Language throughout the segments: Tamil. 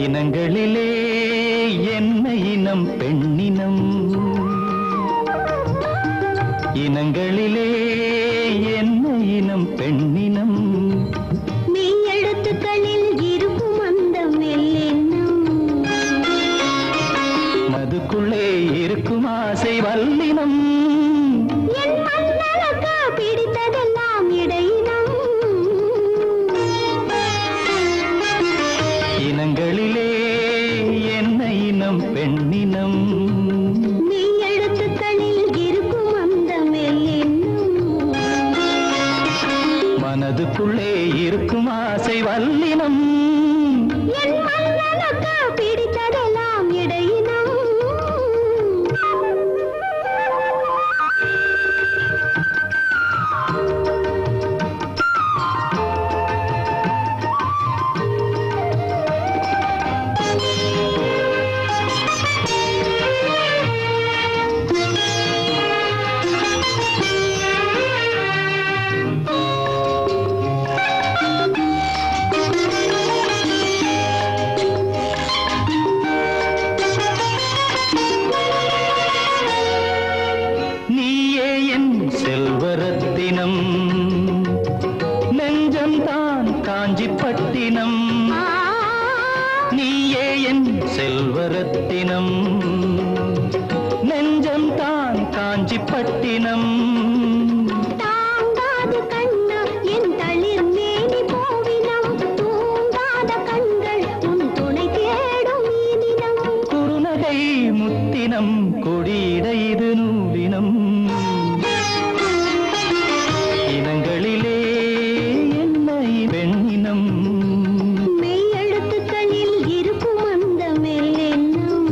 இனங்களிலே என்ன இனம் பெண்ணினம். இனங்களிலே என்ன இனம் பெண்ணினம். மனதுக்குள்ளே இருக்கும் ஆசை வல்லினம். செல்வரத்தினம். நெஞ்சம்தான் காஞ்சிப்பட்டினம். நீயே என் செல்வரத்தினம். நெஞ்சம்தான் காஞ்சிப்பட்டினம். முத்தினம் கொடியிட இது நூலினம். பெண்ணினம் மெய் எழுத்துக்களில் இருக்கும் அந்த மெல்லெண்ணம்.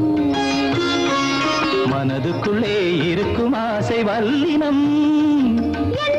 மனதுக்குள்ளே இருக்கும் ஆசை வல்லினம். என்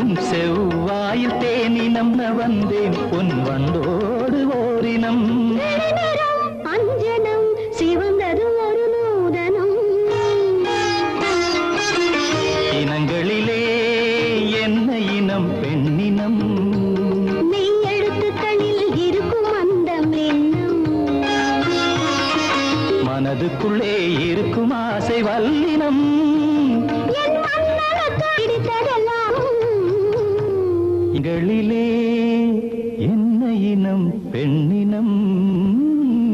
உன் செவ்வாயில் தேனினம் வந்தேன் பொன் வண்டோடு ஓரினம். அஞ்சனம் சிவந்தது ஒரு நூதனம். இனங்களிலே என்ன இனம் பெண்ணினம்? மனதுக்குள்ளே இருக்கும் ஆசை வல்லினம். என் மன்னனுக்கு பிடித்ததெல்லாம் இகளிலே என்ன இனம் பெண்ணினம்